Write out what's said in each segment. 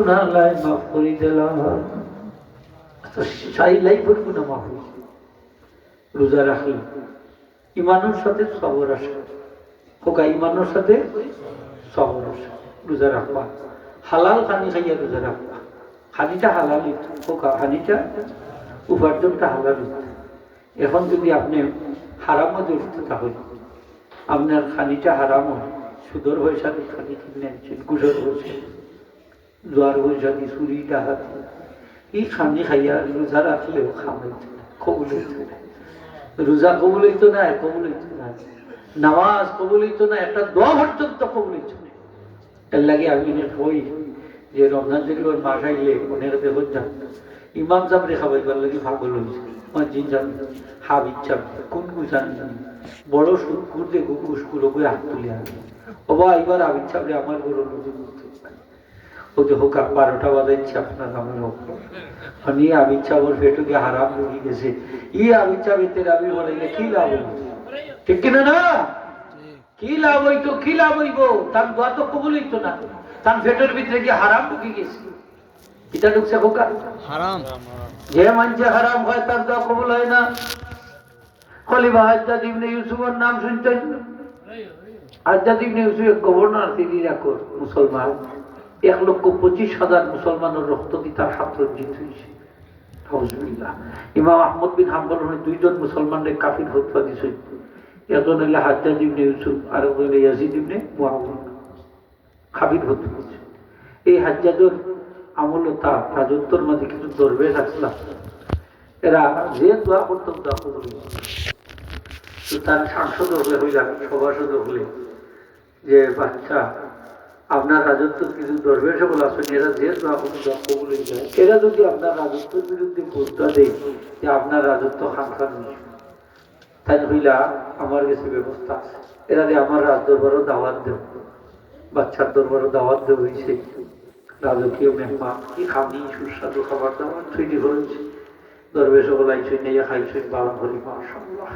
গুণালয় মাফ করে দিলাম। তো চাইলাই ভুল গুণা রোজা রাখলে ইমানের সাথে সবর আসে। হোকা ইমানের সাথে সবর আসে। রোজা রাখবা। হালাল খানি খাইয়া রোজা রাখবা। খানিটা হালাল হোকা খানিটা, উপার্জনটা হালাল এখন যদি আপনি হারামও উঠতে তাহলে? আপনার খানিটা হারাম হয়। সুদর পয়সা দিয়ে খানি কিনে আনছেন কুসর হয়েছে। জোয়ার পয়সা দিয়ে চুরি ডাহাতি এই খানি খাইয়া রোজা রাখলেও খামাইতে কবুল হইতে রোজা কবুল হইতো না কবুল হইতো না নামাজ কবুল হইতো না একটা দোয়া পর্যন্ত কবুল হইতো না এর লাগে আমি কই যে রমজান শরীফের মাস আইলে অনেক দেখুন যান ইমাম সামনে খাবাইবার লাগে পাগল হয়েছে মসজিদ যান হাব ইচ্ছা কোন গুছান বড় সুকুর দেখো কুসকুলো করে হাত তুলে আনে ওবা এবার আবির চাপড়ে আমার বড় ও যে হোক বারোটা বাজাইছে আপনার আমার হোক। আমি আবির চাপর ফেটুকে হারাম ঢুকে গেছে। ই আবির চাপ এতে আবি বলাইলে কি লাভ ঠিক কিনা না কি লাভ হইতো কি লাভ হইব? তার দোয়া তো কবুল হইতো না। তার ফেটের ভিতরে কি হারাম ঢুকে গেছে। এটা ঢুকছে হোকা হারাম। যে মানছে হারাম হয় তার দোয়া কবুল হয় না। খলিফা হাজ্জাজ ইবনে ইউসুফের নাম শুনছেন হাজ্জাজ ইবনে ইউসুফের গভর্নর তিনি রাখো মুসলমান। এক লক্ষ পঁচিশ হাজার মুসলমানের রক্ত দিয়ে তার সাম্রাজ্যিত হয়েছে? ইমাম আহমদ বিন হাম্বল দুইজন মুসলমানদের কাফির হত্যা দিছে একজন হইলে হাজ্জাজ ইবনে ইউসুফ আর একজন হইলে ইয়াজিদ ইবনে কাফির হত্যা দিছে এই হাজ্জাজের আমল তা রাজত্বর মধ্যে কিছু দরবেশ আসলাম এরা যে দোয়া করতাম দোয়া কবুল তার সাংসদ হলে হইলাম সভাসদ হলে যে বাচ্চা আপনার রাজত্বের কিছু দরবেশ বলে আসেন এরা যে দোয়া করুন দোয়া যায়, এরা যদি আপনার রাজত্বের বিরুদ্ধে বলতে দেয় যে আপনার রাজত্ব খান খান তাই হইলা আমার কাছে ব্যবস্থা আছে। এরা যে আমার রাজ দরবারও দাওয়াত দেব, বাচ্চার দরবারও দাওয়াত দেব হয়েছে রাজকীয় মেহমান কি খাবি সুস্বাদু খাবার দাবার তৈরি করেছে। দরবেশ বলাইছে নিয়ে খাইছে বাবা হলি মাশাআল্লাহ।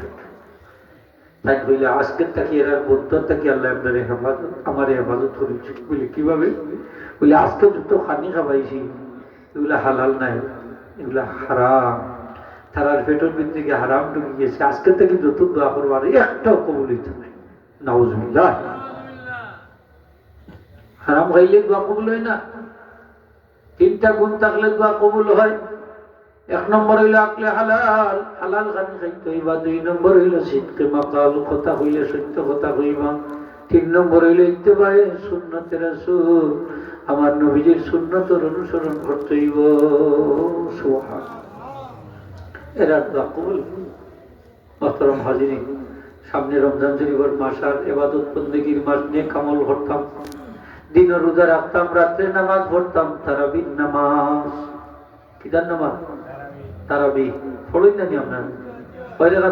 তাই হইলে আজকের তাকে এরা বদ্ধ তাকে আল্লাহ আপনার হেফাজত, আমার হেফাজত করেছে বলি কীভাবে? আজকে খানি খাবাইছি হালাল নাই হারাম। তারার ভিতরে গিয়ে হারাম ঢুকে আজকে থেকে যত দোয়া করবার একটাও কবুলিত নাই। হারাম খাইলে দোয়া কবুল হয় না। তিনটা গুণ থাকলে দোয়া কবুল হয়। এক নম্বর হইলে আকলে হালাল হালাল খানি খাইতে হইবা। দুই নম্বর মাকাল কথা হইলে সত্য কথা হইবা। তিন নম্বর আমার নবীজির অনুসরণ করতে হইব। এরা কবুল। হাজিরি সামনে রমজান শরীফের মাস আর এবাদত বন্দেগীর মাস নিয়ে কামল করতাম দিন রোজা রাখতাম, রাত্রে নামাজ পড়তাম, তারাবির নামাজ। কিদার নামাজ? তারাবি পড়ুই না আপনার কয় জায়গা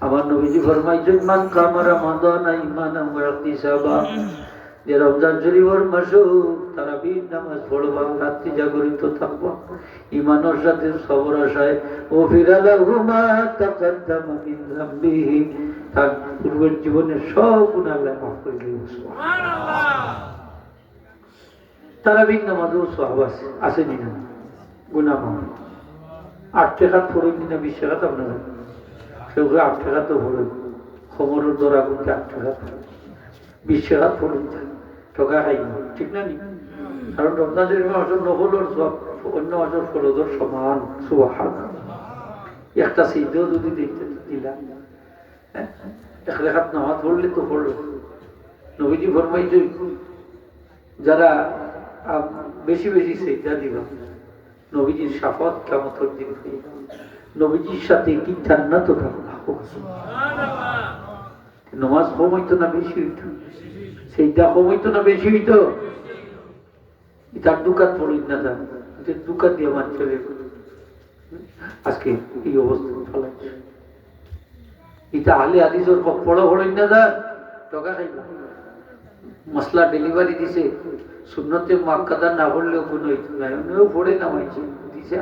আমার নবীজি ফরমাইছেন মান কামার রমাদান ইমান আমরা ইসাবা যে রমজান শরীফের মাসে তারাবির নামাজ পড়বা রাত্রি জাগরিত থাকবা। ইমানের সাথে সবর আশায় ও ফিরালা হুমা তাকাদ্দামা মিন যামবিহি তার পূর্বের জীবনের সব গুনাহ আল্লাহ মাফ করে দিবেন তারাবির নামাজও সব আছে আছে না টাকা দিনে বিশ টাকা তো আপনার টাকা তো টাকা বিশ টাকা অন্য সমান একটা সিদ্ধও যদি দেখতে দিলাম হ্যাঁ? এক নামাজ পড়লে তো পড়ল নবীজি ফরমাইছে, যারা বেশি বেশি সেজদা দিবা। নবীজির সাফত কেমন দিন হয়ে নবীজির সাথে কি জান্নাত নমাজ কম হইতো না বেশি হইতো? সেইটা কম হইতো না বেশি হইতো? এটার দুকাত পড়ই না যান দুকাত দিয়ে চলে আজকে এই অবস্থা ফলাইছে। এটা আলে আদিজোর পড়ো পড়ই না যান টাকা খাইবা। মশলা ডেলিভারি দিছে। শূন্যতে মাক্কাদার না পড়লেও কোনো এমনিও পড়ে নামাইছে, দিছে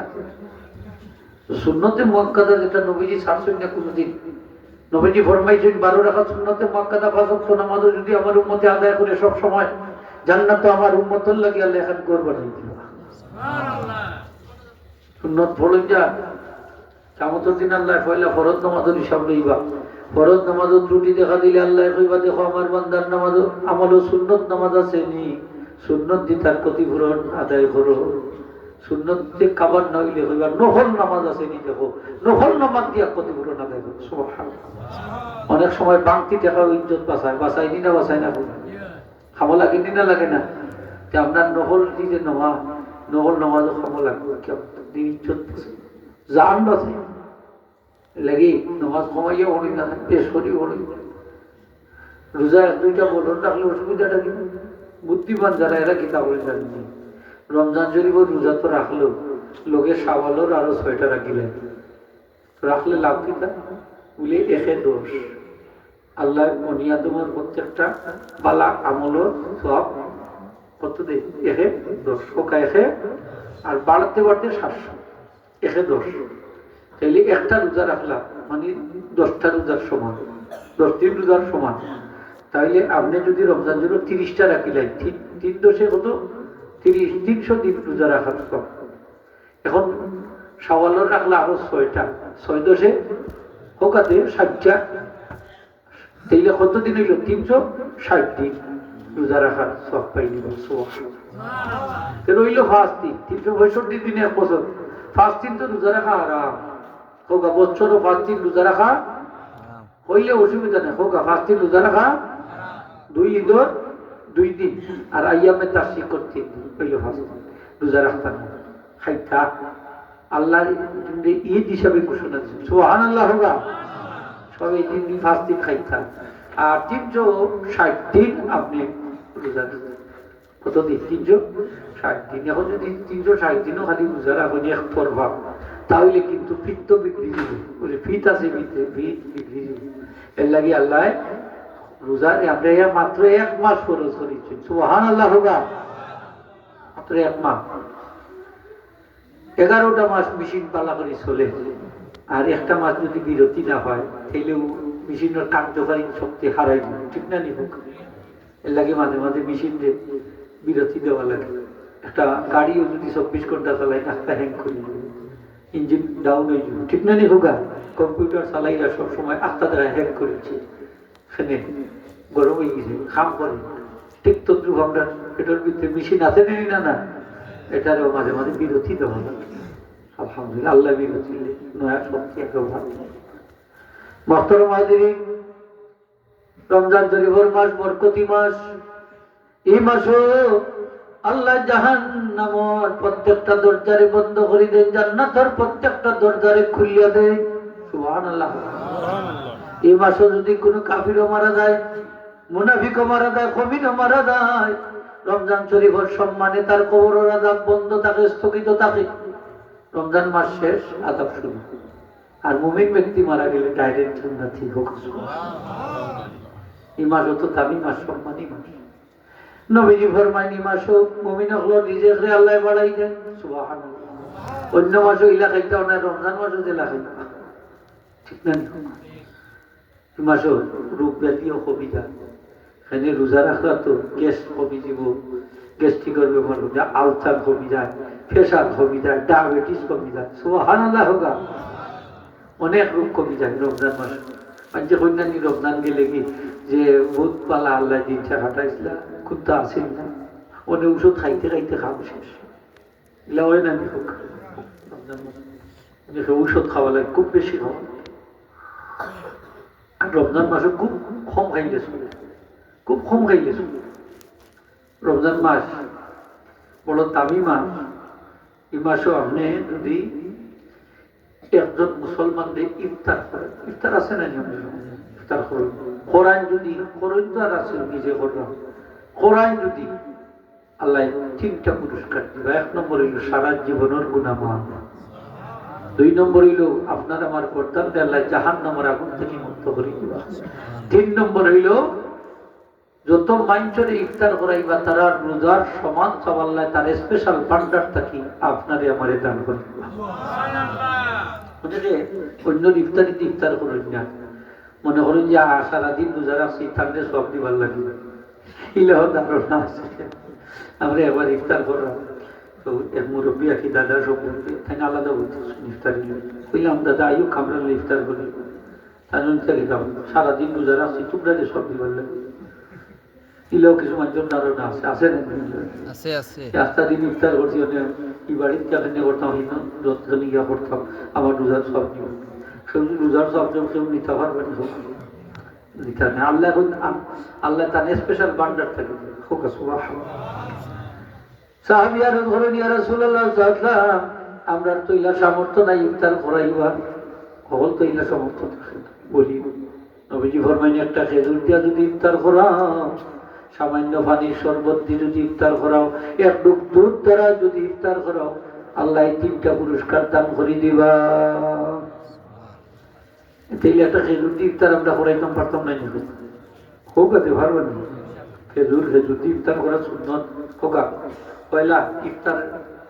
তো শূন্যতে মক্কাদা যেটা নবীজি ছাড়ছেন না কোনোদিন। নবীজি ফরমাইছেন, বারো রাখা শূন্যতে মক্কাদা ফাঁসক্ত নামাজও যদি আমার উন্মতে আদায় করে সব সময়, জান্নাত আমার উম্মতর লাগি, আল্লাহ এখন না সুন্নত ফলন যা কামতর দিন আল্লাহ পয়লা ফরজ নামাজের হিসাব লইবা। ফরজ নামাজও ত্রুটি দেখা দিলে আল্লাহ কইবা দেখো আমার বান্দার নামাজ আমারও সুন্নত নামাজ আছে নি? সুন্নত দি তার ক্ষতিপূরণ আদায় করো। সুন্নত দিয়ে খাবার না হইলে কইবা নফল নামাজ আছে নি, দেখো। নফল নামাজ দিয়া ক্ষতিপূরণ আদায় করো। অনেক সময় বাংতি টাকা ইজ্জত বাঁচায়। বাঁচাই নি না বাঁচাই না খাব লাগে নি না লাগে না? যে আপনার নহল দিলে নমা নহল নমাজও খাব লাগবে। ইজ্জত বাঁচায়। জান বাঁচায়। লাগি নমাজ কমাইয়া হলি না পেশ করি হলি। রোজা এক, দুইটা বলুন রাখলে অসুবিধাটা কি? বুদ্ধিমান যারা, এরা কিতাব বলে জানেনি রমজান শরীফ রোজা তো রাখল। লোকে সাবালোর আরও ছয়টা রাখিলেন রাখলে লাভ কি তা? বলে, একে দোষ। আল্লাহ মনিয়া তোমার প্রত্যেকটা বালা আমলর সব কত দে? একে দোষ। ওকা একে, আর বাড়তে বাড়তে সাতশো। একে দোষ। তাইলে একটা রোজা রাখলাম মানে দশটা রোজার সমান দশ দিন রোজার সমান। তাইলে আপনি যদি রমজান জন্য তিরিশটা রাখিলেন, তিন তিন দশে কত? তিরিশ, তিনশো দিন রোজা রাখার সব এখন সাওয়ালের রাখলে আরও ছয়টা, ছয় দশে হোকাতে ষাটটা তাইলে কত দিন হইল? তিনশো ষাট দিন রোজা রাখার সব পাইনি রইল ফার্স্ট দিন, তিনশো পঁয়ষট্টি দিনে এক বছর ফার্স্ট দিন তো রোজা রাখা আরাম। হোক বছরও দিন রোজা রাখা? হইলে অসুবিধা নেই। হোক দিন রোজা রাখা? দুই ঈদর দুই দিন। আর আইয়ামে তিন দিন হইলে দিন। রোজা রাখতাম। খাইতা। আল্লাহ ঈদ হিসাবে ঘোষণা দিচ্ছে সোহান আল্লাহ হোগা। সব এই তিন দিন দিন খাইতা। আর তিনশো ষাট দিন আপনি রোজা দিতেন কতদিন তিনশো ষাট দিন। এখন যদি তিনশো ষাট দিনও খালি রোজা রাখুন এক পর্বা তাহলে কিন্তু ফিত বিক্রি বলে ফিত আছে ফিত বিক্রি এর লাগে আল্লাহ রোজা ইয়া মাত্র এক মাস ফরজ করেছি। সুবহান আল্লাহ হোগা মাত্র এক মাস। এগারোটা মাস মেশিন পালা করে চলে। আর একটা মাস যদি বিরতি না হয় তাহলেও মেশিনের কার্যকারী শক্তি হারাই ঠিক না নি হোক এর লাগে মাঝে মাঝে মেশিন বিরতি দেওয়া লাগে। একটা গাড়িও যদি চব্বিশ ঘণ্টা চালায় একটা হ্যাং করে দিবে। ইঞ্জিন ডাউন হয়ে যাবে। ঠিক না হোগা কম্পিউটার চালাইরা সবসময় আত্মা দ্বারা হ্যাক করেছে। সেখানে গরম হয়ে গেছে খাম করে ঠিক তদ্রুপ আমরা এটার ভিতরে মেশিন আছে নাকি না না এটারও মাঝে মাঝে বিরতি দেওয়া লাগে আলহামদুলিল্লাহ, আল্লাহ বিরতি নয়া শক্তি একেবারে মস্তর মাহাদিনী রমজান শরীফর মাস, বরকতি মাস। এই মাসও আল্লাহ জাহান নামর প্রত্যেকটা দরজারে বন্ধ করে দেন জান্নাতের প্রত্যেকটা দরজারে খুলিয়া দেয়। সুবহান আল্লাহ এই মাসে যদি কোনো কাফিরও মারা যায় মুনাফিকও মারা যায় কবিরও মারা যায় রমজান শরীফের সম্মানে তার কবর আদাব বন্ধ থাকে স্থগিত থাকে। রমজান মাস শেষ আদাব শুরু। আর মুমিন ব্যক্তি মারা গেলে ডাইরেক্ট জান্নাতি হোক। এই মাস তো দামি মাস সম্মানী মাস। নবীজি ফরমাইনি, মাস, মুমিন হলো নিজেকে আল্লাহ বাড়াই দেন। সুবহানাল্লাহ। অন্য মাসও ইলা খাইতে না, রমজান মাসও দিলা খাইতে ঠিক না মাসও রোগ ব্যাধিও যায় এখানে রোজা রাখলা তো গ্যাস কমি যাব গ্যাস্ট্রিকের বেমার কমে যায় আলসার কমি যায় প্রেশার কমি যায় ডায়াবেটিস কমি যায় সুবহানাল্লাহ হোগা অনেক রোগ কমি যায় রমজান মাস। আর যে কন্যানি রমজান গেলে কি যে ভূত পালা আল্লাহ দিনটা হাঁটাইছিলা কুত্তা আসেন না। অনেক ওষুধ খাইতে খাইতে খাম শেষ। এগুলা হয় না হোক মাস ঔষধ খাওয়া লাগে, খুব বেশি খাওয়া রমজান মাসে খুব কম খাইলে চলে। খুব কম খাইলে চলে। রমজান মাস বড় দামি মাস। এই মাসও আপনি যদি একজন মুসলমানদের ইফতার করেন ইফতার আছে না ইফতার করেন। কোরআন যদি কোরআন তো আর আছে, নিজে করলাম কোরআন যদি আল্লাহ তিনটা পুরস্কার দিবে এক নম্বর হইল সারা জীবনের গুণা মাফ দুই নম্বর হইল আপনার আমার করতাম যে আল্লাহ জাহান নামের আগুন থেকে মুক্ত করে দিবা তিন নম্বর হইল যত মাইন্সরে ইফতার করাইবা, তারা রোজার সমান সবাল্লাহ তার স্পেশাল ফান্ডার থাকি আপনারে আমারে দান করে বুঝলে অন্য ইফতারিতে ইফতার করেন না। মনে করেন যে সারাদিন রোজা রাখছি থাকলে সব দিবার লাগবে। ইলেও ধারণা আছে আমরা এবার ইফতার করলাম তো এক মুরব্বী দাদা সম্পর্কে তাই আলাদা বলতেছেন ইফতার কইলাম দাদা আইও খামরা ইফতার করি। চলে যাও সারাদিন রোজা রাখছি তোমরা যে সব দিবার লাগে ইলেও কিছু মানুষজন ধারণা আছে আছে না আছে আছে রাস্তা দিন ইফতার করছি মানে এই বাড়ির চাকরি করতাম হিন্দু যতখানি ইয়া করতাম আমার রোজার সব রোজার সব নিতে পারবে না সব। নিতে আল্লাহ আল্লাহ আমরা তো ইলা সামর্থ্য নাই, ইফতার করাইবা হল তো ইলা সামর্থ্য থাকে বলি, নবীজি ফরমাইনি, একটা খেজুর দিয়া যদি ইফতার করাও, সামান্য পানির শরবত দিয়ে যদি ইফতার করাও এক ডুব দুধ দ্বারা যদি ইফতার করাও, আল্লাহ তিনটা পুরস্কার দান করে দিবা। তাইলে একটা খেজুর দিয়ে ইফতার আমরা করাইতাম, পারতাম না নাকি হোক আছে পারবেন খেজুর খেজুর দিয়ে ইফতার করা সুন্নত হোকা পয়লা ইফতার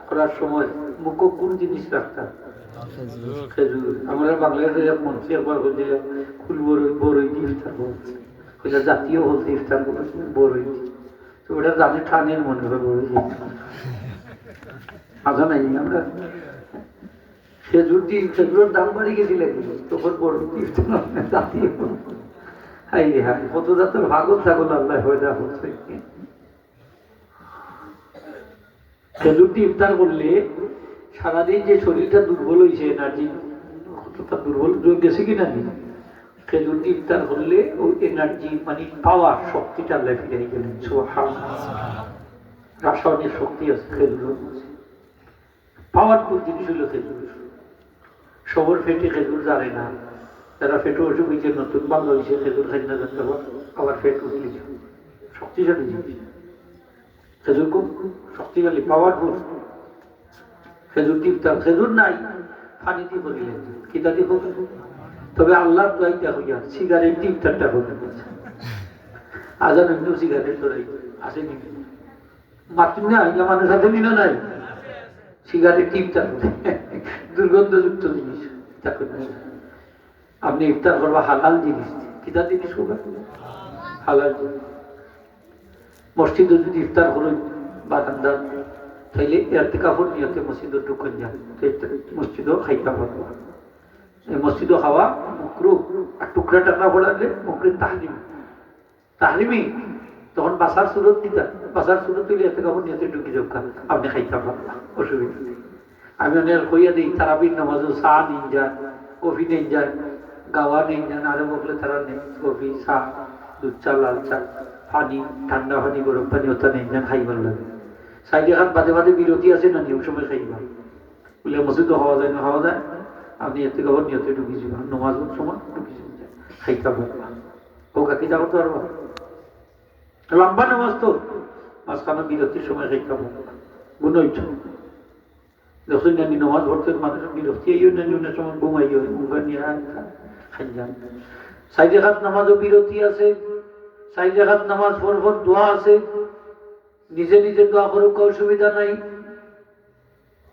করার সময় মুখ কোন জিনিস রাখতাম? খেজুর আমরা বাংলাদেশে মন্ত্রী একবার বলছিলাম ফুল বড়ই বড়ই দিয়ে ইফতার করছে। ওইটা জাতীয় হলতে ইফতার করেছে বড়ই তো ওটা জানি ঠানের মনে হয় বড়ই দিয়ে। নাই, আমরা খেজুর দাম হয়ে দেওয়া হচ্ছে। খেজুর ইফতার করলে সারাদিন যে শরীরটা দুর্বল হয়েছে এনার্জি দুর্বল গেছে কিনা নি খেজুর দিয়ে ইফতার করলে ওই এনার্জি মানে পাওয়ার শক্তিটা আল্লাহ ফিরে গেলেন। রাসায়নিক শক্তি আছে মধ্যে পাওয়ারফুল জিনিস হলো খেজুর সবর ফেটে খেজুর জানে না। যারা ফেটে অসুখ হয়েছে নতুন বাংলা হয়েছে, খেজুর খাই না জানতে আবার ফেট শক্তিশালী জিনিস। খেজুর খুব শক্তিশালী পাওয়ারফুল খেজুর টিপতাম খেজুর নাই। পানি দিয়ে বলিলেন কিতা দিয়ে হোক তবে আল্লাহ একটা হইয়া সিগারেট টিপতারটা হবে আজান এমনিও সিগারেট ধরাই। আসেনি। মাত্র না মানুষ সাথে নিল নাই। সিগারেট টিপতার দুর্গন্ধযুক্ত জিনিস আপনি ইফতার করবা হালাল জিনিস। কিতা জিনিস করবেন হালাল জিনিস। মসজিদে যদি ইফতার করুন বারান্দা, তাইলে এর থেকে কাপড় নিয়তে মসজিদে ঢুকুন যান মসজিদও খাইতে পারব এই মসজিদও খাওয়া মুকরু আর টুকরা টাকা পড়ালে মুকরি তাহরিম তাহরিমি তখন বাসার সুরত দিতা বাসার সুরত দিলে এতে কাপড় নিয়তে ঢুকি যাও। আপনি খাইতে পারবেন অসুবিধা নেই। আমি অনেক কইয়া দিই তারাবির নামাজও চা নিন যান কফি নিন যান গাওয়া নিন যান আরও বকলে তারা নেই, কফি, চা, দুধ চা, লাল চা, পানি, ঠান্ডা পানি, গরম পানি, ওটা নেই যান খাইবার লাগে। সাইডে খান বাদে বাদে বিরতি আছে না, নিয়ম সময় খাইবা। বলে মসজিদও হওয়া যায় না, হওয়া যায়। আপনি থেকে আবার নিয়তে ঢুকি যাবেন নমাজ সময় ঢুকি যাবেন খাইতে ও কাকি যা করতে পারবা লম্বা নামাজ তো। মাঝখানে বিরতির সময় খাইতে পারবা গুণ হইতো যখন আমি নমাজ পড়তে মানুষের বিরক্তি এই জন্য অন্য সময় ঘুমাই ঘুমা নিয়ে খাই যান সাইডে হাত নামাজও বিরতি আছে সাইডে হাত নামাজ পর পর দোয়া আছে নিজে নিজে দোয়া করুক অসুবিধা নাই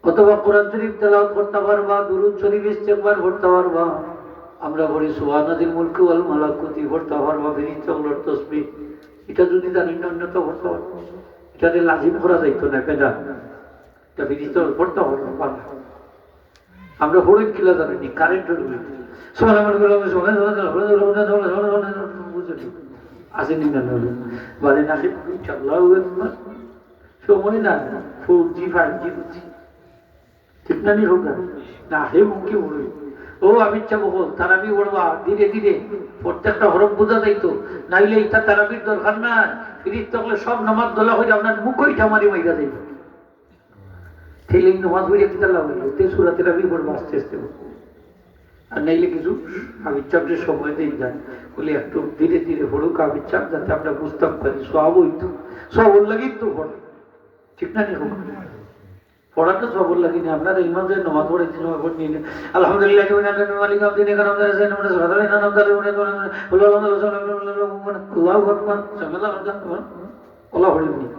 অথবা কোরআন শরীফ তেলাওয়াত করতে পারবা দুরুদ শরীফ ইস্তেকবার করতে পারবা আমরা বলি সুবহানাদিল মুলকু ওয়াল মালাকুতি করতে পারবা ফেরিস্তাগুলোর তসবিহ এটা যদি জানি না অন্য তো করতে পারব এটাতে লাজিম করা যাইতো না পেদা ফেরিস্তা করতে পারব পারবা। আমরা হলুদ কিলা জানি না ঠিক না হে মুখে ও আমি চাবো ধীরে ধীরে প্রত্যেকটা হরফ বোঝা যাইতো নাইলে ইটা তারাবির দরকার না ফিরিস তখন সব নামাজ দলা হয়ে আপনার মুখই ঠামারি মাইরা যাইব ঠেলে নামাজ হইলে কি তালা হইল তে সুরা তেরাবি বলব আস্তে আর নাইলে কিছু আবির চাপের সময় দিয়ে যায় বলে একটু ধীরে ধীরে পড়ুক আবির চাপ যাতে আমরা বুঝতাম পারি সব হইতো সব লাগেই তো পড়ে ঠিক না হোক পড়াটা সবর লাগি না আপনার ইমাম যে নমাজ পড়েছি নমাজ পড়ে নিয়ে আলহামদুলিল্লাহ কি বলেন মালিক আপনি নেকার আমাদের বলো আল্লাহ আল্লাহু আল্লাহ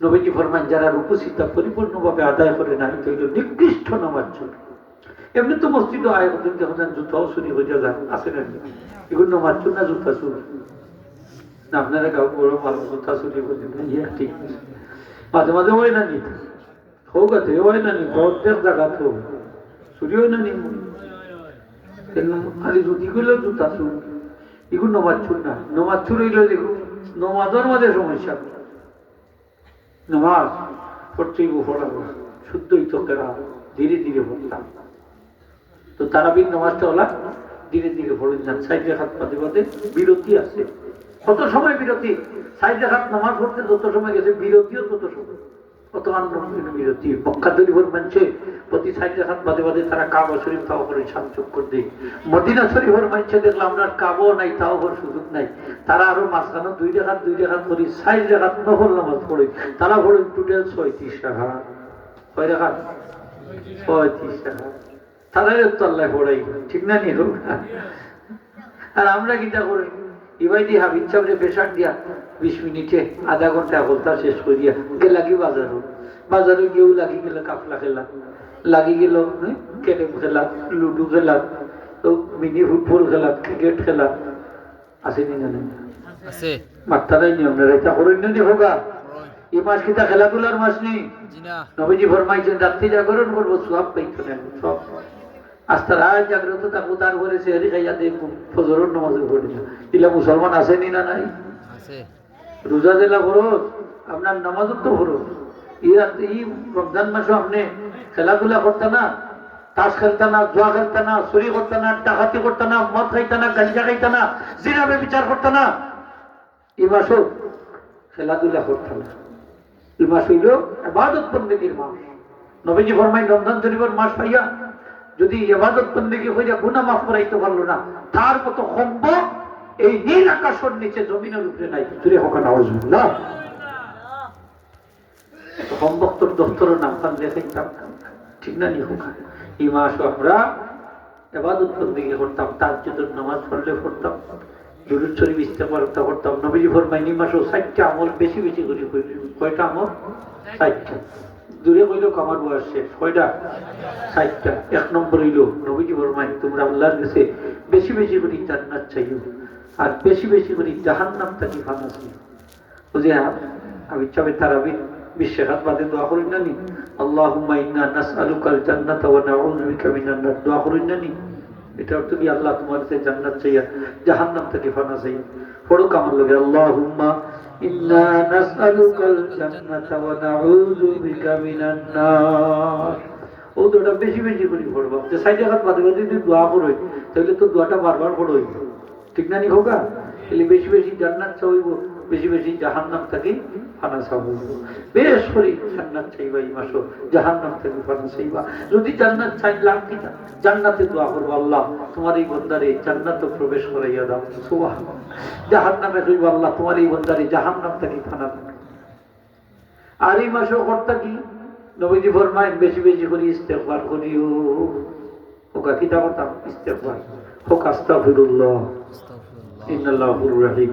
নবীজি ফরমান, যারা রূপসীতা পরিপূর্ণভাবে আদায় করে না এটা হইল নিকৃষ্ট নমাজ চুর এমনি তো মসজিদে আয় হতেন যখন জুতাও চুরি হয়ে যায়, আছে না এগুলো? নমাজ চুর না, জুতা চুর? না, আপনারা গাও বড় ভালো জুতা চুরি করছেন না ইয়া ঠিক। মাঝে মাঝে হয় না নি? হোক আছে হয় না নি? প্রত্যেক জায়গা তো। চুরি হয় না নি? খালি জুতি করলেও জুতা চুর। এগুলো নমাজ চুর না। নমাজ দেখুন, নমাজের মাঝে সমস্যা। নমাজ পড়তেই পড়াবো শুদ্ধই তো কেরা ধীরে ধীরে পড়তাম। তো তারাবির নামাজটা হলা ধীরে ধীরে পড়ে যান। সাইডে হাত পাতে পাতে বিরতি আছে। কত সময় বিরতি? সাইডে হাত নামাজ পড়তে যত সময় গেছে, বিরতিও তত সময়। আন্দোলন বিরতি মানছে প্রতি সাইডে হাত বাদে বাদে তারা কাবা শরীফ তাও করে সামচুপ করে দেয়। মদিনা শরীফের মানছে দেখলাম আমরা কাবো নাই, তাও করার সুযোগ নাই। তারা আরও মাঝখানে দুই রেখাত দুই রেখাত করি সাইড রেখাত নফল নামাজ পড়ে। তারা পড়ে টোটাল ছয়ত্রিশ টাকা কয় রেখাত? পঁয়ত্রিশ টাকা তাদের তো পড়াই। ঠিক না নি আর আমরা কিটা করি? ইবাই দি হাবিব সাহেব পেশাক দিয়া বিশ মিনিটে আধা ঘণ্টা বলতা শেষ করিয়া গে লাগি বাজারও বাজারে গিয়েও লাগি গেল কাপলা খেলা। লাগি গেল ক্যারেম খেলা লুডু খেলা তো মিনি ফুটবল খেলা ক্রিকেট খেলা। আসেনি জানেন আছে। মাত্রাই নিয়ম না এটা করেন নি হোগা? এই মাস কিতা খেলাধুলার মাস নেই নবীজি ফরমাইছেন রাত্রি জাগরণ করব সব পাইতো না সব। আস্তা রাত জাগ্রত থাকব তারপরে সেহরি খাইয়া দেখব ফজরের নামাজে পড়ি না ইলা মুসলমান আসেনি না নাই? আছে। রোজা দিলা ফরজ আপনার নামাজও তো ফরজ। এই রাত্রি এই রমজান মাসে আপনি খেলাধুলা করতে না তাস খেলতে না জুয়া খেলতে না চুরি করতে না ডাকাতি করতে না মদ খাইতে না গাঞ্জা খাইতে না জিরাবে বিচার করতে না এই মাসও খেলাধুলা করতে না। এই মাস হইল আবাদত বন্দেগীর মাস। নবীজি ফরমাই রমজান শরীফের মাস পাইয়া যদি ইবাদত বন্দেগী হইয়া গুনা মাফ করাইতে পারল না, তার মতো সম্ভ এই নীল আকাশের নিচে জমিনের উপরে নাই তুই হোক না সম্ভক্তর দপ্তরের নাম তার দেখাইতাম ঠিক না নি হোক এই মাস আমরা এবাদত বন্দেগী করতাম তার যদি নামাজ পড়লে পড়তাম দুরুদ শরীফ ইস্তেফারতা করতাম নবীজি ফরমাইনি মাসও ষাটটা আমল, বেশি বেশি করে কয়টা আমল? ষাটটা। দূরে কইল কামার বয়স শেষ। কয়টা? ষাটটা এক নম্বর হইল, নবীজি ফরমাই তোমরা আল্লাহর কাছে বেশি বেশি করে জান্নাত চাইও আর বেশি বেশি করে জাহান্নাম থাকি ফানা চাইও বুঝে আমি চাবে তারাবি বিশ্বের বাদে দোয়া করি না নি? আল্লাহুম্মা ইন্না নাসআলুকাল জান্নাতা ওয়া নাউযু বিকা মিনান নার। দোয়া করি না নি? এটা অর্থ কি আল্লাহ তোমার কাছে জান্নাত চাইয়া জাহান্নাম থেকে ফানা চাইয়া। পড়ো কামার লগে আল্লাহুম্মা ইন্না نسألك الجنة ونعوذ بك من النار ও দোটা বেশি বেশি করে পড়ব। যে সাইডে হাত বাদে বাদে যদি দোয়া করো তাহলে তো দোয়াটা বারবার পড়োই ঠিক না নি হোক তাহলে বেশি বেশি জান্নাত চাইব বেশি বেশি জাহান্নাম থেকে ফানা চাইব বেশ করি জান্নাত চাইবা এই মাসও জাহান্নাম থেকে ফানা চাইবা যদি জান্নাত কিনা জান্নাতে দোয়া করব আল্লাহ তোমার এই বন্দারে জান্নাত প্রবেশ করাইয়া দাও। সুবাহ জাহান্নামে হইব আল্লাহ তোমার এই বন্দারে জাহান্নাম থেকে ফানা আর এই মাসেও কর্তা কি? নবীজি ফরমায় বেশি বেশি করে ইস্তেফার করিও। ওকা কিতা করতাম ইস্তেফার হোক ইন্নাল্লাহুর রহিম।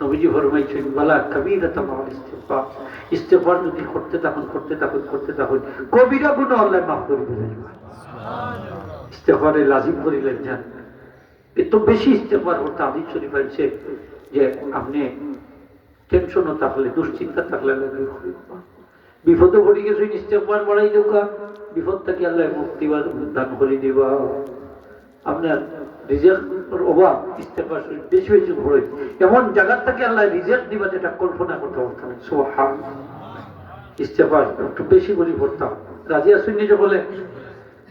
নবীজি ফরমাইছেন, বালা কবিরা তামাল ইস্তেফার ইস্তেফার যদি করতে তখন করতে তখন করতে তখন কবিরা গুণ আল্লাহ মাফ করে দিলেন ইস্তেফারে লাজিম করিলেন যান। এত বেশি ইস্তেফার করতে আদিত শরীফ আইছে যে আপনি টেনশনও থাকলে, দুশ্চিন্তা থাকলে বিপদে পড়ে গেছে ইস্তেফার বাড়াই দেওয়া বিপদ থেকে আল্লাহ মুক্তি দান করে দিবা। আপনার রিজেক্ট অভাব ইস্তেফা বেশি বেশি ঘুরে। এমন জায়গার থেকে আল্লাহ রিজেক্ট দিবা যেটা কল্পনা করতে পারতাম সোহান ইস্তেফা একটু বেশি করে পড়তাম রাজিয়া যে বলে?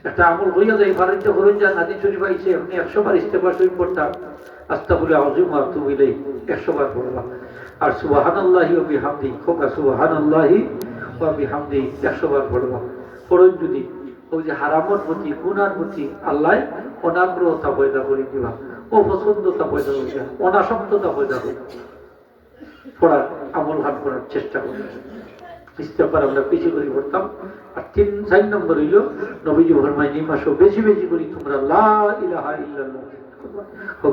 একটা আমল হইয়া যায় করুন যা নাদি শরীফ আইসে আপনি একশো বার ইস্তেফা শরীফ পড়তাম আস্তা বলে আজম আতু বিলাই একশো বার পড়লাম। আর সুবাহান আল্লাহি ও বিহামদি খোকা সুবাহান আল্লাহি ও বিহামদি একশো বার যদি ওই যে হারামর প্রতি, গুনার প্রতি আল্লাহ অনাগ্রহতা পয়দা করে দিবা। অপছন্দতা পয়দা করে দিবা। অনাসক্ততা পয়দা করে পড়ার আমল হাত করার চেষ্টা করি। ইস্তেফার আমরা বেশি করে পড়তাম। আর তিন, চার নম্বর হইল, নবীজি ভরমাই নিমাসও বেশি বেশি করি তোমরা, লা ইলাহা ইল্লাল্লাহ।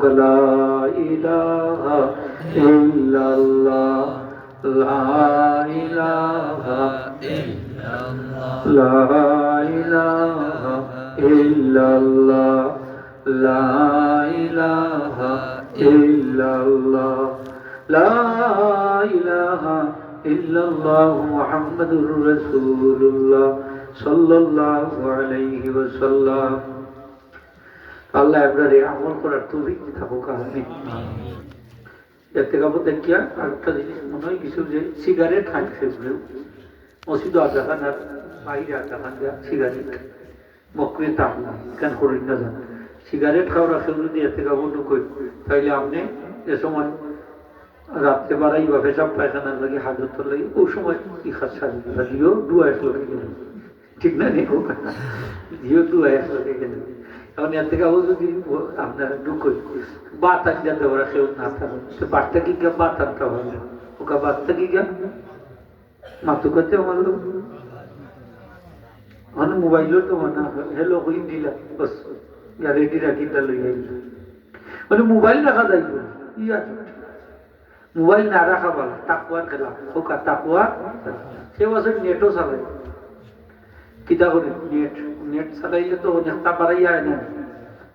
লা ইলাহা ইল্লাল্লাহ। আল্লাহ এবারে আমল করার তৌফিক থাকুক আমি কাপড় দেখিয়া আরেকটা জিনিস মনে হয়, কিছু যে সিগারেট খাইছে মসজিদ আধা খান আর বাইরে আধা খান সিগারেট মকরে তাপ না কেন করি না জান? সিগারেট খাওয়ার আসলে যদি এতে কাপড় ঢুকোই তাইলে আপনি এ সময় রাত্রে বাড়াই বা পেশাব পায়খানার লাগে হাজত লাগে ওই সময় কি খাস সাজি দিও দু এক লোকে ঠিক না নেই দিও দু এক লোকে গেল। এখন এর থেকে আবার যদি আপনার ঢুকোই বাত আন যাতে ওরা কেউ না থাকে তো বার্তা কি গা? বাত আনতে হবে ওকা বার্তা কি গা? মাতু করতে আমার মানে মোবাইলও তো মানে হেলো হই দিলা, বস। ইয়া রেডি রাখিটা লই আইল। মানে মোবাইল রাখা যাইব ইয়া মোবাইল না রাখা ভালো। তাকুয়ার খেলা। ওকা তাকুয়া। সে বছর নেটও চালাই কিতা করে? নেট। নেট চালাইলে তো বাড়াই যায় না।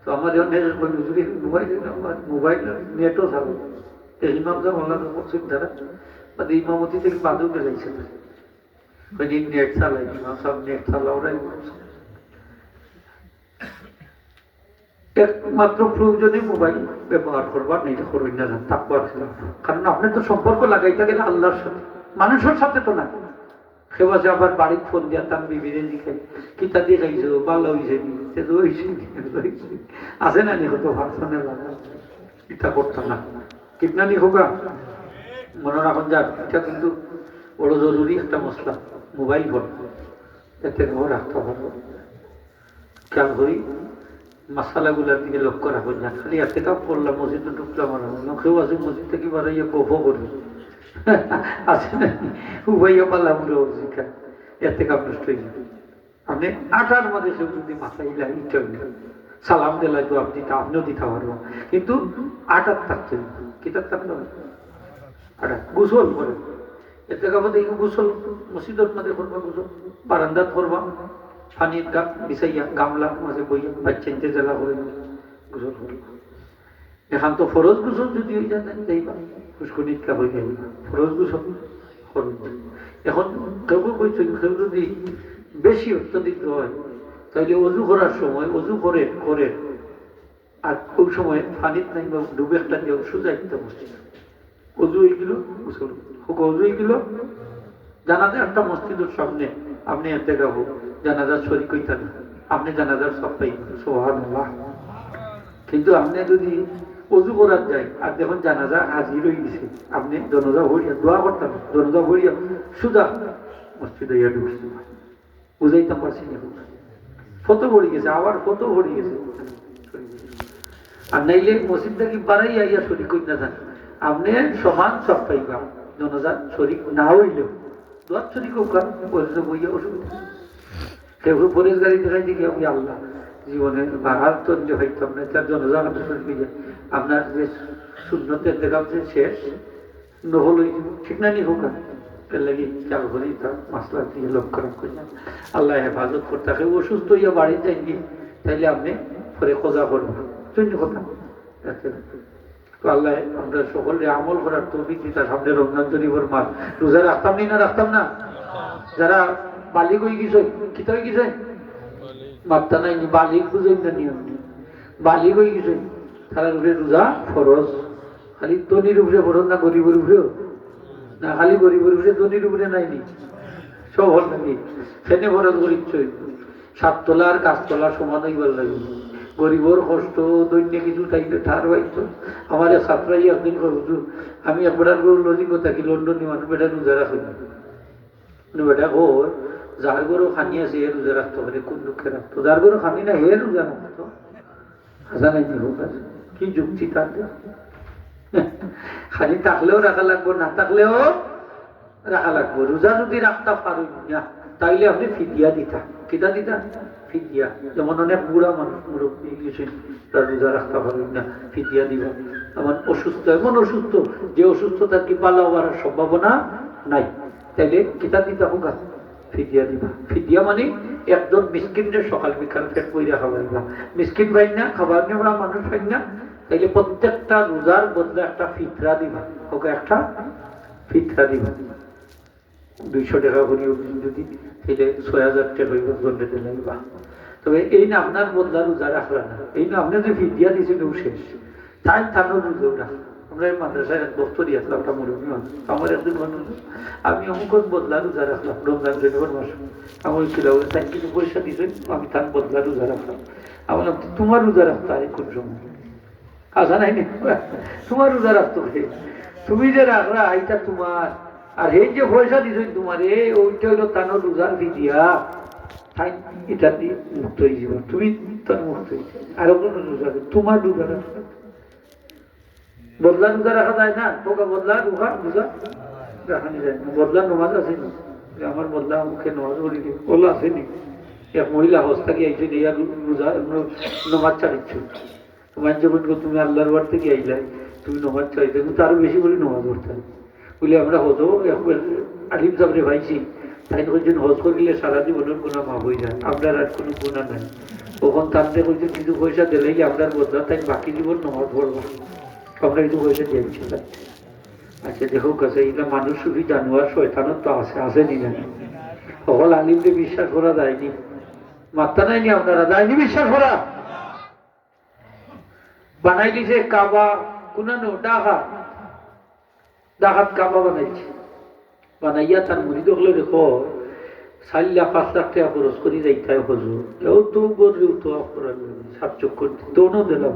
তো আমার অনেক যদি মোবাইল মোবাইল নেটও তো ইমাম যা বললাম মসজিদ দ্বারা বা থেকে বাদও না। কারণ আপনি তো সম্পর্ক লাগাইতে গেলে আল্লাহর সাথে, মানুষের সাথে তো না সে বসে আবার বাড়ির ফোন দিয়া তার বিবিরে জিখাই কিতা দিয়ে খাইছো ভালো হয়েছে নি নি, নি। আছে না নি হতো ভাষণে লাগা এটা করতাম না কিতনা নি হোকা মনে রাখুন যাক এটা কিন্তু বড় জরুরি একটা মশলা মোবাইল ফোন এতে ঘর রাখতে হবে খেয়াল করি মাসালাগুলার দিকে লক্ষ্য রাখবেন না খালি এতে কাপ করলাম মসজিদে ঢুকলাম আর নখেও আছে মসজিদ থেকে বাড়াইয়া কফও করি উবাইয়া পারলাম শিক্ষা এতে কাপ নষ্ট হয়ে যাবে আপনি আটার মাঝে সে যদি মাথায় ইলাই সালাম দিলাই তো আপনি তা আপনিও দিতে পারব কিন্তু আটার থাকতে কিতাব থাকতে আটা গোসল করে। এতে কাপ দেখি গোসল মসজিদের মাঝে করবা গোসল, বারান্দাত করবা। পানির গাম বিছাইয়া গামলা মাঝে বইয়া বাচ্চা জ্বালা করে গোসল করবা। এখন তো ফরজ গোসল যদি হয়ে যায় যাইবা পুষ্করিত হয়ে যাইবা ফরজ গোসল করবে এখন কেউ কইছেন কেউ যদি বেশি অত্যধিক হয়, তাহলে অজু করার সময়, অজু করে করে, আর ওই সময় পানিত নাই বা ডুবে একটা দিয়ে সোজা একটা মসজিদ। অজু হয়ে গেল, গোসল। হোক অজু হয়ে গেল জানাতে একটা মসজিদের সামনে, আপনি এতে গাবো জানাজার শরীর কইতেন আপনি জানাজার সব পাইবেন সোহান কিন্তু আপনি যদি অজু করার যায়। আর দেখুন জানাজা হাজির হয়ে গেছে। আপনি জনজা ভরিয়া, দোয়া করতাম। জনজা ভরিয়া সুদা মসজিদে ইয়া ঢুকছে। বুঝাইতাম পারছি না। ফত ভরি গেছে, আবার ফত ভরি গেছে। আর নাইলে মসজিদ থেকে বাড়াই আইয়া শরীর কই না যান আপনি সমান সব পাইবা। জনজাত শরীর না হইলেও। দোয়ার শরীর হোক বইয়া অসুবিধা। কেউ পরেশ গাড়ি দেখাই দিকে আমি আল্লাহ। জীবনে বাহার তো যে হইতাম না, তার জন্য জানাতে যে আপনার যে শূন্যতের দেখা হচ্ছে শেষ নহলই ঠিক না নি? হোক লাগি তার দিয়ে লক্ষ্য আল্লাহ হেফাজত করতে থাকে, অসুস্থ হইয়া বাড়ি যাইনি তাইলে আপনি পরে খোঁজা করবেন কথা। তো আল্লাহ আমরা সকলে আমল করার তৌফিক দিতা সামনে রমজান শরীফের মাস। রোজা রাখতাম না রাখতাম না? যারা বালিক হয়ে গেছে, কিতা হয়ে গেছে? মাত্তা নাই নি বালিক বুঝেন না নিয়ম নি বালিক হয়ে গেছে? তারা উপরে রোজা ফরজ। খালি ধনির উপরে ফরজ না গরিবের উপরেও না খালি গরিবের উপরে ধনির উপরে নাইনি সব হল নাকি? সেনে ফরজ সাত তোলা আর গাছ তোলা সমান হইবার লাগে। গরিবর কষ্ট, দৈন্য কিছু তাইলে ঠার হইতো আমার ছাত্রাই একদিন কইতো আমি একবার লজিং থাকি লন্ডন মানুষ বেটা রোজা রাখি বেটা ওর যার গরু খানি আছে হে রোজা রাখতে পারে কোন দুঃখে রাখতো যার গরু খানি না হে রোজা রাখতো হাসা নাই নি হোক আছে। কি যুক্তি তার খালি থাকলেও রাখা লাগবো, না থাকলেও রাখা লাগবো। রোজা যদি রাখতে পারুন না, তাইলে আপনি ফিদিয়া দিতা। কিতা দিতা? ফিদিয়া। যেমন অনেক বুড়া মানুষ, মুরব্বী গেছেন, তারা রোজা রাখতে পারুন না, ফিদিয়া দিবা। এমন অসুস্থ এমন অসুস্থ, যে অসুস্থতার কি পালা হওয়ার সম্ভাবনা নাই। তাইলে কিতা দিতা হোক ফিদিয়া দিবা। ফিদিয়া মানে একজন মিসকিনের সকাল বিকাল পেট বইরা খাবার না। মিসকিন পাই না, খাবার নেওয়া মানুষ পাই না। তাইলে প্রত্যেকটা রোজার বদলে একটা ফিতরা দিবা। ওকে, একটা ফিতরা দিবা। দুইশো টাকা করে যদি, তাইলে ছয় হাজার টাকা হইব গন্ডেতে লাগবা তবে এই না আপনার বদলা রোজা রাখলা না। এই না আপনি যে ফিদিয়া দিয়েছিল শেষ। তাই থানো রোজা রাখ আমরা এই মাদ্রাসায় এক দপ্তরি আসলাম একটা মুরব্বী মানুষ আমার একদিন মানুষ আমি অমুক বদলা রোজা রাখলাম রমজান শনিবার মাস আমার ছিল তাই কিছু পয়সা দিয়েছেন আমি তার বদলা রোজা রাখলাম আমি বললাম তোমার রোজা রাখতে হয় কোন সময়? আসা নাই? তোমার রোজা রাখতো তুমি যে রাখলা, এইটা তোমার। আর এই যে পয়সা দিছেন তোমার, এ, ওইটা হইল তানো রোজার দিয়া তাই এটা দিয়ে মুক্ত হয়ে যাবে। তুমি তার মুক্ত হয়ে যাবে আরও কোনো রোজা তোমার রোজা বদলা রোজা রাখা যায় না। তোকে বদলা রোজা রোজা রাখানি যায়। না বদলা নমাজ আছে নি? যে আমার বদলা মুখে নমাজ পড়ি আছে নি? এক মহিলা হস্তা গিয়ে আইছে ইয়া রোজা নমাজ চালিচ্ছ তোমার যখন তুমি আল্লাহর বার থেকে আইলাই, তুমি নমাজ চাইতে কিন্তু আরও বেশি করে নমাজ পড়তে বলে, আমরা হতো আলিম সাবরে ভাইছি। তাই কইছেন হজ করলে সারা জীবনের গুণা মাফ হয়ে যায়। আপনার আর কোনো গুণা নাই। তখন তাতে কইছেন কিছু পয়সা দিলেই আপনার বদলা, তাই বাকি জীবন নমাজ পড়ব। আমরা কিছু পয়সা দিয়েছি আচ্ছা দেখো, কাছে এটা মানুষ শুধু জানোয়ার শয়তানত তো আছে আছে নি। না সকল আলিমকে বিশ্বাস করা যায়নি। মাত্রা নাইনি আপনারা, যায়নি বিশ্বাস করা। বানাই দিছে কাবা, কুনানো ডাহা ডাহাত কাবা বানাইছে। বানাইয়া তার মুড়ি দেখলে দেখো, চার লাখ, পাঁচ লাখ টাকা খরচ করি যাইতাই হজু এও তো গরিব তো অপরাধ সাত চক্কর দোনো দিলাম।